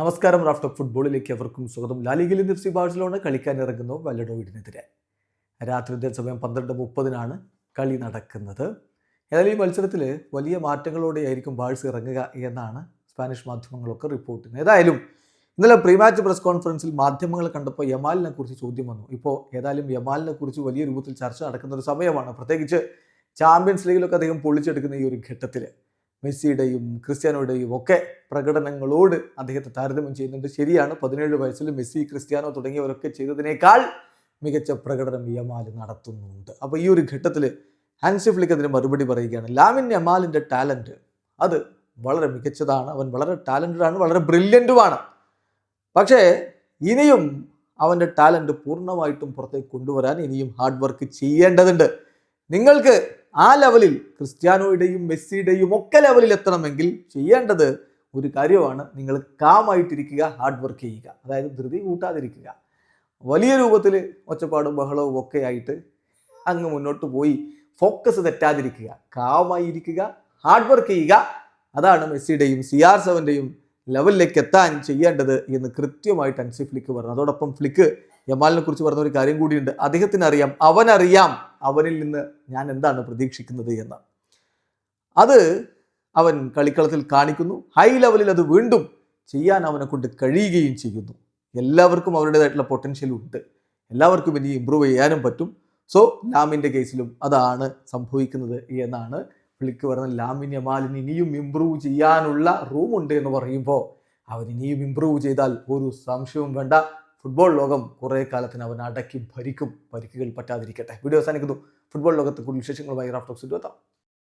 നമസ്കാരം raft of ഫുട്ബോളിലേക്ക് എവർക്കും സ്വാഗതം. ലാലിഗിൽ എഫ് സി ബാഴ്സലോണ കളിക്കാൻ ഇറങ്ങുന്നു വല്ലഡോയിഡിനെതിരെ രാത്രി ഇന്ത്യൻ സമയം പന്ത്രണ്ട് മുപ്പതിനാണ് കളി നടക്കുന്നത്. ഏതായാലും ഈ മത്സരത്തിൽ വലിയ മാറ്റങ്ങളോടെയായിരിക്കും ബാഴ്സ് ഇറങ്ങുക എന്നാണ് സ്പാനിഷ് മാധ്യമങ്ങളൊക്കെ റിപ്പോർട്ട് ചെയ്യുന്നത്. ഏതായാലും ഇന്നലെ പ്രീ മാച്ച് പ്രസ് കോൺഫറൻസിൽ മാധ്യമങ്ങൾ കണ്ടപ്പോൾ യമാലിനെ കുറിച്ച് ചോദ്യം വന്നു. ഇപ്പോൾ ഏതായാലും യമാലിനെ കുറിച്ച് വലിയ രൂപത്തിൽ ചർച്ച നടക്കുന്ന ഒരു സമയമാണ്. പ്രത്യേകിച്ച് ചാമ്പ്യൻസ് ലീഗിലൊക്കെ അദ്ദേഹം പൊളിച്ചെടുക്കുന്ന ഈ ഒരു ഘട്ടത്തിൽ മെസ്സിയുടെയും ക്രിസ്ത്യാനോയുടെയും ഒക്കെ പ്രകടനങ്ങളോട് അദ്ദേഹത്തെ താരതമ്യം ചെയ്യുന്നുണ്ട്. ശരിയാണ് പതിനേഴ് വയസ്സിൽ മെസ്സി ക്രിസ്ത്യാനോ തുടങ്ങിയവരൊക്കെ ചെയ്തതിനേക്കാൾ മികച്ച പ്രകടനം യമാൽ നടത്തുന്നുണ്ട്. അപ്പോൾ ഈ ഒരു ഘട്ടത്തിൽ ഹാൻസി ഫ്ലിക്ക് അതിന് മറുപടി പറയുകയാണ്. ലാമിൻ യമാലിന്റെ ടാലന്റ് അത് വളരെ മികച്ചതാണ്. അവൻ വളരെ ടാലന്റഡാണ് വളരെ ബ്രില്യന്റുമാണ്. പക്ഷേ ഇനിയും അവന്റെ ടാലന്റ് പൂർണമായിട്ടും പുറത്തേക്ക് കൊണ്ടുവരാൻ ഇനിയും ഹാർഡ് വർക്ക് ചെയ്യേണ്ടതുണ്ട്. നിങ്ങൾക്ക് ആ ലെവലിൽ ക്രിസ്ത്യാനോയുടെയും മെസ്സിയുടെയും ഒക്കെ ലെവലിൽ എത്തണമെങ്കിൽ ചെയ്യേണ്ടത് ഒരു കാര്യമാണ്. നിങ്ങൾ കാമായിട്ടിരിക്കുക ഹാർഡ് വർക്ക് ചെയ്യുക. അതായത് ധൃതി കൂട്ടാതിരിക്കുക. വലിയ രൂപത്തിൽ ഒച്ചപ്പാടും ബഹളവും ഒക്കെ ആയിട്ട് അങ്ങ് മുന്നോട്ട് പോയി ഫോക്കസ് തെറ്റാതിരിക്കുക. കാമായിരിക്കുക ഹാർഡ് വർക്ക് ചെയ്യുക. അതാണ് മെസ്സിയുടെയും സി ആർ സെവന്റെയും ലെവലിലേക്ക് എത്താൻ ചെയ്യേണ്ടത് എന്ന് കൃത്യമായിട്ട് അൻസി ഫ്ലിക്ക് പറഞ്ഞു. അതോടൊപ്പം ഫ്ലിക്ക് യമാലിനെ കുറിച്ച് പറഞ്ഞ ഒരു കാര്യം കൂടിയുണ്ട്. അദ്ദേഹത്തിനറിയാം അവനറിയാം അവനിൽ നിന്ന് ഞാൻ എന്താണ് പ്രതീക്ഷിക്കുന്നത് എന്ന്. അത് അവൻ കളിക്കളത്തിൽ കാണിക്കുന്നു. ഹൈ ലെവലിൽ അത് വീണ്ടും ചെയ്യാൻ അവനെ കൊണ്ട് കഴിയുകയും ചെയ്യുന്നു. എല്ലാവർക്കും അവരുടേതായിട്ടുള്ള പൊട്ടൻഷ്യൽ ഉണ്ട്. എല്ലാവർക്കും ഇനി ഇമ്പ്രൂവ് ചെയ്യാനും പറ്റും. സോ ലാമിന്റെ കേസിലും അതാണ് സംഭവിക്കുന്നത് എന്നാണ് വിളിക്ക് പറഞ്ഞ ലാമിന്റെ മാലിന് ഇനിയും ഇമ്പ്രൂവ് ചെയ്യാനുള്ള റൂമുണ്ട് എന്ന് പറയുമ്പോൾ അവൻ ഇനിയും ഇമ്പ്രൂവ് ചെയ്താൽ ഒരു സംശയവും വേണ്ട. ഫുട്ബോൾ ലോകം കുറേ കാലത്തിന് അവൻ അടക്കി ഭരിക്കും പരിക്കുകൾ പറ്റാതിരിക്കട്ടെ. വീഡിയോ അവസാനിക്കുന്നു. ഫുട്ബോൾ ലോകത്ത് കൂടുതൽ വിശേഷങ്ങളുമായി റാഫ്റ്റോക്സ് എത്താം